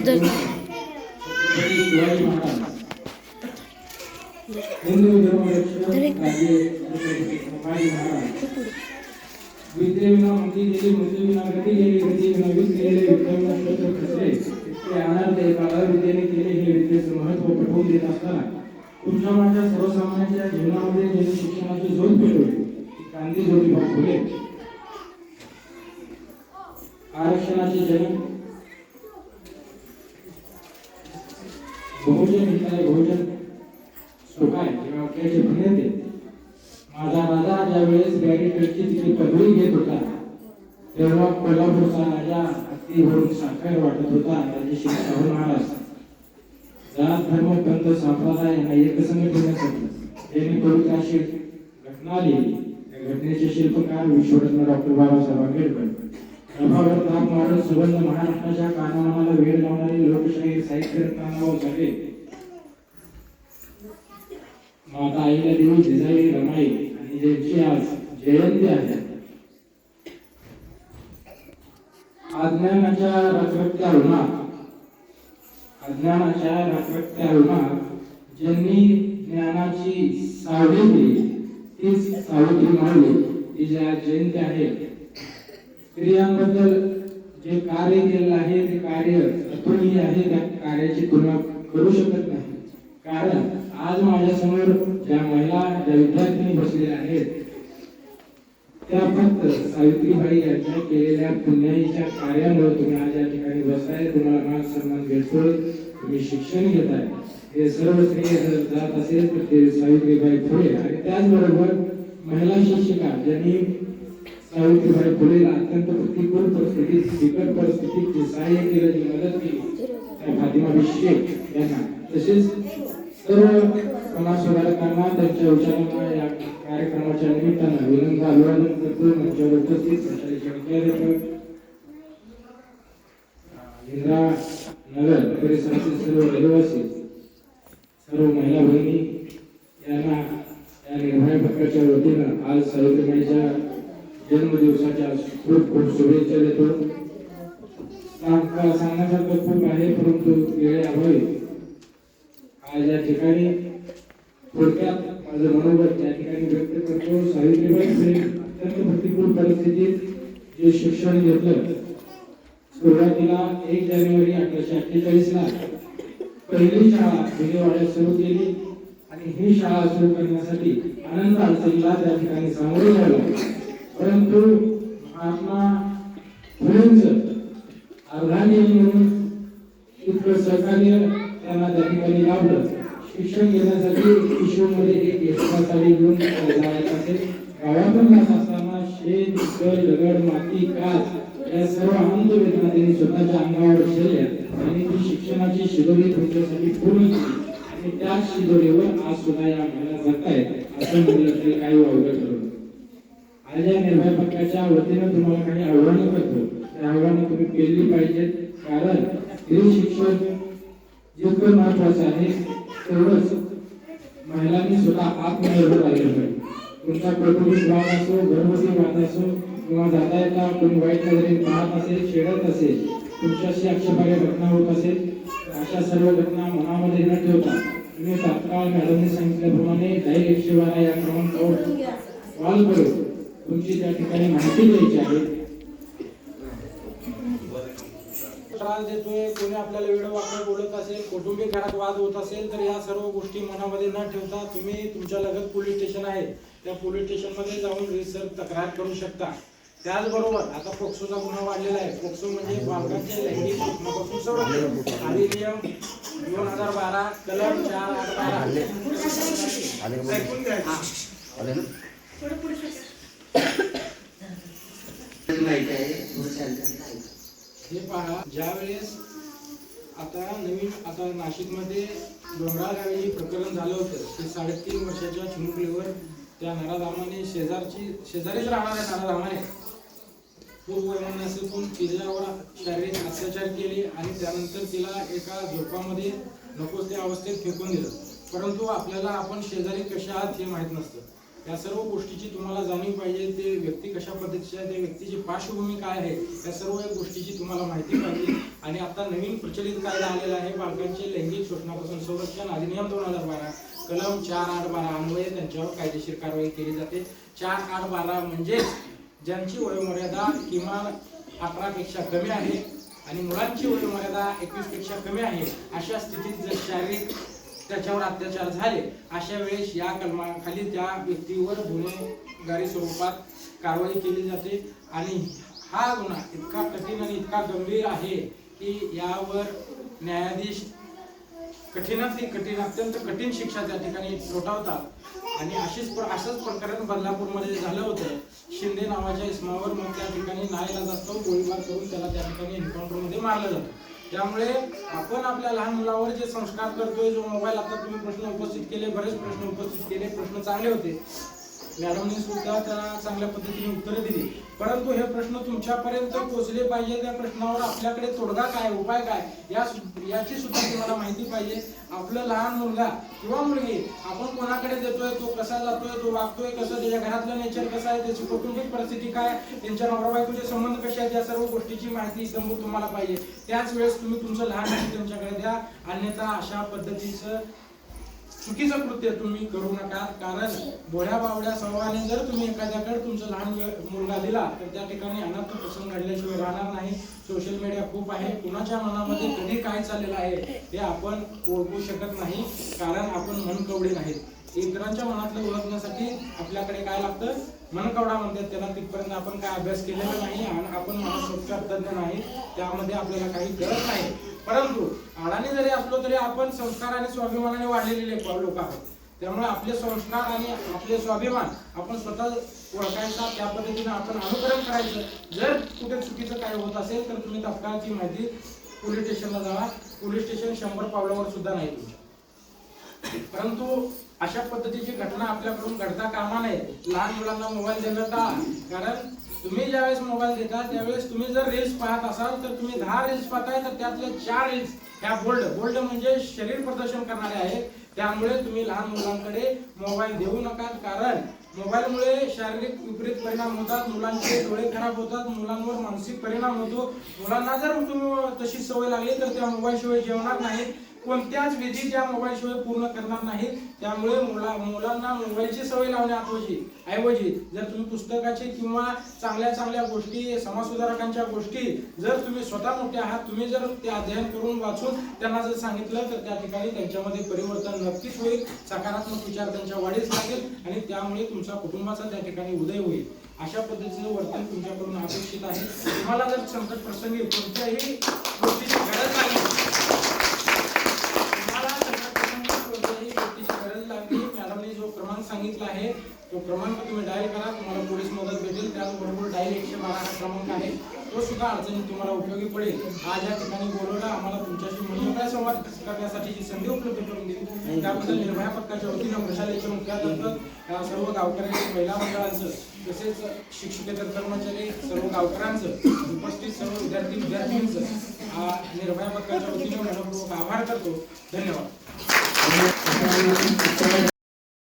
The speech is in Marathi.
छत्रपती शिवाजी विद्येविना मुक्ती गेली मुक्तीविना गती गेली वीज गेले विद्येविना खचले एकाला विद्येने केले हे विद्येचं महत्त्व पटवून देत असताना तुमच्या सर्वसामान्यांच्या जीवनामध्ये ज्यांनी शिक्षणाची झोप पेटवली ती फुले आरक्षणाचे जनक बहुजन हिताय बहुजन सुखाय. या वाक्याचे प्रणेते माझा राजा ज्या वेळेस बॅरिकेडची तिथे पदवी घेत होता तेव्हा कोल्हापूरचा राजा हत्ती भरून साखर वाटत होता राजेश्री शाहू महाराज जात धर्म पंथ संप्रदाय यांना एकसंग ठेवण्यासाठी त्यांनी कविता अशी घटना लिहिली. त्या घटनेचे शिल्पकार विश्वरत्न डॉक्टर बाबासाहेब आंबेडकर. प्रभावर ताप मारून सुगंध महाराष्ट्राच्या कानामाला वेळ लावणारे लोकशाही साहित्य रत्नानाव झाले. माता आईला देवी जिजाई रमाई आणि ज्यांची आज जयंती आहे. अज्ञानाच्या रखरखत्या उन्हात अज्ञानाच्या रखरखत्या उन्हात ज्यांनी ज्ञानाची सावली दिली तीच सावली मारली ती ज्या जयंती आहे. स्त्रियांबद्दल जे कार्य केलेलं आहे ते कार्य अतुलनीय आहे त्या कार्याची तुलना करू शकत नाही. कारण आज माझ्यासमोर ज्या महिला ज्या विद्यार्थिनी बसलेल्या आहेत त्या फक्त सावित्रीबाई यांच्या केलेल्या पुण्याईच्या कार्यामुळे तुम्ही आज या ठिकाणी बसताय तुम्हाला मान सन्मान भेटतोय तुम्ही शिक्षण घेताय. हे सर्व स्त्री जर जात असेल तर ते सावित्रीबाई फुले. आणि त्याचबरोबर महिला शिक्षिका ज्यांनी सावित्रीबाई फुलेला अत्यंत प्रतिकूल परिस्थितीत बिकट परिस्थितीत जे सहाय्य केलं जी मदत केली फातिमा बिशे यांना तसेच सर्व समाजसुधारकांना त्यांच्या विचारांना या कार्यक्रमाच्या निमित्तानं विनंत अभिवादन करतो. मंचावर उपस्थित देतो इंदिरा नगर परिसरातील सर्व रहिवासी सर्व महिला भगिनी यांना या निर्भय पक्षाच्या वतीनं आज सावित्रीबाईच्या जन्मदिवसाच्या खूप खूप शुभेच्छा देतो. सांगण्यासारखं खूप आहे परंतु वेळे अभावी आज या ठिकाणी थोडक्यात माझं मनोगत या ठिकाणी व्यक्त करतो. सावित्रीबाई फुले अत्यंत प्रतिकूल परिस्थितीत जे शिक्षण घेतलं सुरुवातीला एक जानेवारी अठराशे अठ्ठेचाळीस ला पहिली शाळा विजयवाड्यात सुरू केली आणि ही शाळा सुरू करण्यासाठी आनंद अडचणीला त्या ठिकाणी सामोरे झालं परंतु महात्मा फुलेंचं अर्धांगिनी म्हणून इतकं सहकार्य त्यांना त्या ठिकाणी लाभलं. शिक्षण घेण्यासाठी किशोरमध्ये एक एक्स्ट्रा घेऊन जायचं असेल. गावातून जात असताना शेत कर दगड माती काच या सर्व आनंद वेदना त्यांनी स्वतःच्या अंगावर झेलल्या आणि ती शिक्षणाची शिदोरी तुमच्यासाठी पूर्ण केली. आणि त्याच शिदोरीवर आज सुद्धा या महिला जगतायत असं म्हणलं तरी काही वावगं ठरवलं आणि या निर्भय पक्षाच्या वतीनं तुम्हाला काही आव्हानं करतो त्या आव्हानं तुम्ही केली पाहिजेत. कारण हे शिक्षण जितकं महत्वाचं आहे तेवढंच महिलांनी स्वतः आत्मनिर्भर राहिलं पाहिजे. तुमचा कौटुंबिक वाद असो घरगुती वाद असो किंवा जाता येता कोणी वाईट नजरेने पाहत असेल छेडत असेल तुमच्याशी आक्षेपार्ह घटना होत असेल अशा सर्व घटना मनामध्ये न ठेवता तुम्ही तात्काळ मॅडमने सांगितल्याप्रमाणे डाईल एकशे बारा या क्रमांकावर. कॉल करू. तुमची त्या ठिकाणी माहिती द्यायची आहे. त्रास देतोय कोणी आपल्याला वेळ वाकडं बोलत असेल कौटुंबिक घरात वाद होत असेल तर या सर्व गोष्टी मनामध्ये न ठेवता तुम्ही तुमच्या लगत पोलीस स्टेशन आहे. त्या पोलीस स्टेशनमध्ये जाऊन रिसर तक्रार करू शकता. त्याचबरोबर आता पोक्सोचा गुन्हा वाढलेला आहे. पोक्सो म्हणजे बालकांचे लैंगिक शोषणापासून संरक्षण अधिनियम दोन हजार बारा कलम चार आठ बारा. माहिती आहे हे पहा ज्यावेळेस आता नवीन आता नाशिकमध्ये डोंगराळ गावी प्रकरण झालं होतं ते साडेतीन वर्षाच्या चिमुकलीवर त्या नराधामाने शेजारची शेजारीच राहणाऱ्या नराधामाने. खूप वैमनस्यातून तिच्यावर शारीरिक अत्याचार केले आणि त्यानंतर तिला एका झोपामध्ये नको त्या अवस्थेत फेकून दिलं. परंतु आपल्याला आपण शेजारी कशा आहात हे माहीत नसतं. या सर्व गोष्टीची तुम्हाला जाणीव पाहिजे ते व्यक्ती कशा पद्धतीची आहे त्या व्यक्तीची पार्श्वभूमी काय आहे या सर्व गोष्टीची तुम्हाला माहिती पाहिजे. आणि आता नवीन प्रचलित कायदा आलेला आहे बालकांचे लैंगिक शोषणापासून संरक्षण अधिनियम दोन हजार बारा कलम चार आठ बारा अन्वये त्यांच्यावर कायदेशीर कारवाई केली जाते. चार आठ बारा म्हणजेच ज्यांची वयोमर्यादा किमान अकरापेक्षा कमी आहे आणि मुलांची वयोमर्यादा एकवीसपेक्षा कमी आहे अशा स्थितीत जर शारीरिक त्याच्यावर अत्याचार झाले. अशा वेळेस या कलमाखाली त्या व्यक्तीवर गुन्हेगारी स्वरूपात कारवाई केली जाते. आणि हा गुन्हा इतका कठीण आणि इतका गंभीर आहे की यावर न्यायाधीश कठीणातली कठीण अत्यंत कठीण शिक्षा त्या ठिकाणी लोटावतात. आणि अशीच प्र- असंच प्रकरण बदलापूरमध्ये झालं होतं. शिंदे नावाच्या इस्मावर मग त्या ठिकाणी नाईला जास्त गोळीबार करून त्याला त्या ठिकाणी एन्काउंटरमध्ये मारलं जातं. त्यामुळे आपण आपल्या लहान मुलावर जे संस्कार करतोय जो मोबाईल आता तुम्ही प्रश्न उपस्थित केले बरेच प्रश्न उपस्थित केले प्रश्न चांगले होते. मॅडमने सुद्धा त्याला चांगल्या पद्धतीने उत्तरं दिली. परंतु हे प्रश्न तुमच्यापर्यंत पोहोचले पाहिजे त्या प्रश्नावर आपल्याकडे तोडगा काय उपाय काय या याची सुद्धा तुम्हाला माहिती पाहिजे. आपलं लहान मुलगा किंवा मुलगी आपण कोणाकडे देतोय तो कसा जातोय तो वागतोय कसं त्याच्या घरातलं नेचर कसं आहे त्याची कौटुंबिक परिस्थिती काय त्यांच्या नवरा बायकोचे संबंध कसे आहेत या सर्व गोष्टीची माहिती समोर तुम्हाला पाहिजे. त्याच वेळेस तुम्ही तुमचं लहान मुल त्यांच्याकडे द्या. अन्यथा अशा पद्धतीचं चुकीचं कृत्य तुम्ही करू नका. कारण भोळ्या बावड्या सर्वांनी जर तुम्ही एखाद्याकडे तुमचं लहान मुलगा दिला तर त्या ठिकाणी अनर्थ प्रसंग घडल्याशिवाय राहणार नाही. सोशल मीडिया खूप आहे. कुणाच्या मनामध्ये कधी काय चाललेलं आहे हे आपण ओळखू शकत नाही. कारण आपण मनकवडे नाहीत. इतरांच्या मनातलं ओळखण्यासाठी आपल्याकडे काय लागतं? मनकवडा म्हणतात त्याला. तिथपर्यंत आपण काय अभ्यास केलेला नाही आणि आपण मानसोपचार तज्ञ नाही. त्यामध्ये आपल्याला काही गरज नाही. परंतु अडाणी जरी असलो तरी आपण संस्कार आणि स्वाभिमानाने वाढलेले लोक आहोत. त्यामुळे आपले संस्कार आणि आपले स्वाभिमान आपण स्वतः ओळखायचा त्या पद्धतीने आपण अनुकरण करायचं. जर कुठे चुकीचं काय होत असेल तर तुम्ही तत्काळची माहिती पोलीस स्टेशनला जावा. पोलीस स्टेशन शंभर पावलावर सुद्धा नाही तुमच्या. परंतु अशा पद्धतीची घटना आपल्याकडून घडता कामा नये. लहान मुलांना मोबाईल देणं टाळा कारण तुम्ही ज्यावेळेस मोबाईल देता त्यावेळेस तुम्ही जर रील्स पाहत असाल तर तुम्ही दहा रील्स पाहताय तर त्यातले चार रील्स ह्या बोल्ड बोल्ड म्हणजे शरीर प्रदर्शन करणारे आहेत. त्यामुळे तुम्ही लहान मुलांकडे मोबाईल देऊ नका. कारण मोबाईलमुळे शारीरिक विपरीत परिणाम होतात मुलांचे डोळे खराब होतात मुलांवर मानसिक परिणाम होतो. मुलांना जर तुम्ही तशी सवय लागली तर त्या मोबाईलशिवाय जेवणार नाही कोणत्याच विधी त्या मोबाईल शिवाय पूर्ण करणार नाही. त्यामुळे मुला मुलांना मोबाईलची सवय लावण्याऐवजी ऐवजी जर तुम्ही पुस्तकाचे किंवा चांगल्या चांगल्या गोष्टी समाजसुधारकांच्या गोष्टी जर तुम्ही स्वतः मोठे आहात तुम्ही जर ते अध्ययन करून वाचून त्यांना जर सांगितलं तर त्या ठिकाणी त्यांच्यामध्ये परिवर्तन नक्कीच होईल. सकारात्मक विचार त्यांच्या वाढीस लागेल आणि त्यामुळे तुमच्या कुटुंबाचा त्या ठिकाणी उदय होईल. अशा पद्धतीचं वर्तन तुमच्याकडून अपेक्षित आहे. तुम्हाला जर संकट प्रसंगी कोणत्याही गोष्टीची गरज लागली तुम्हाला संकटप्रसंगी कोणत्याही गोष्टीची गरज लागली मॅडमने जो क्रमांक सांगितला आहे. तो क्रमांक तुम्ही डायल करा. तुम्हाला पोलीस मदत भेटेल. त्याचबरोबर डायल एकशे बारा हा क्रमांक आहे. तो सुद्धा अडचणीत तुम्हाला उपयोगी पडेल. आज या ठिकाणी बोलवलं. आम्हाला तुमच्याशी मनोगत संवाद करण्यासाठी जी संधी उपलब्ध करून दिली त्याबद्दल निर्भया पथकाच्या वतीनं प्रशालेचे मुख्याध्यापक सर्व गावकऱ्यांचे महिला मंडळांचं तसेच शिक्षकेतर कर्मचारी सर्व गावकऱ्यांचं उपस्थित सर्व विद्यार्थी विद्यार्थिनींचं हा निर्भया पथकाच्या वतीनं मनपूर्वक आभार करतो. धन्यवाद.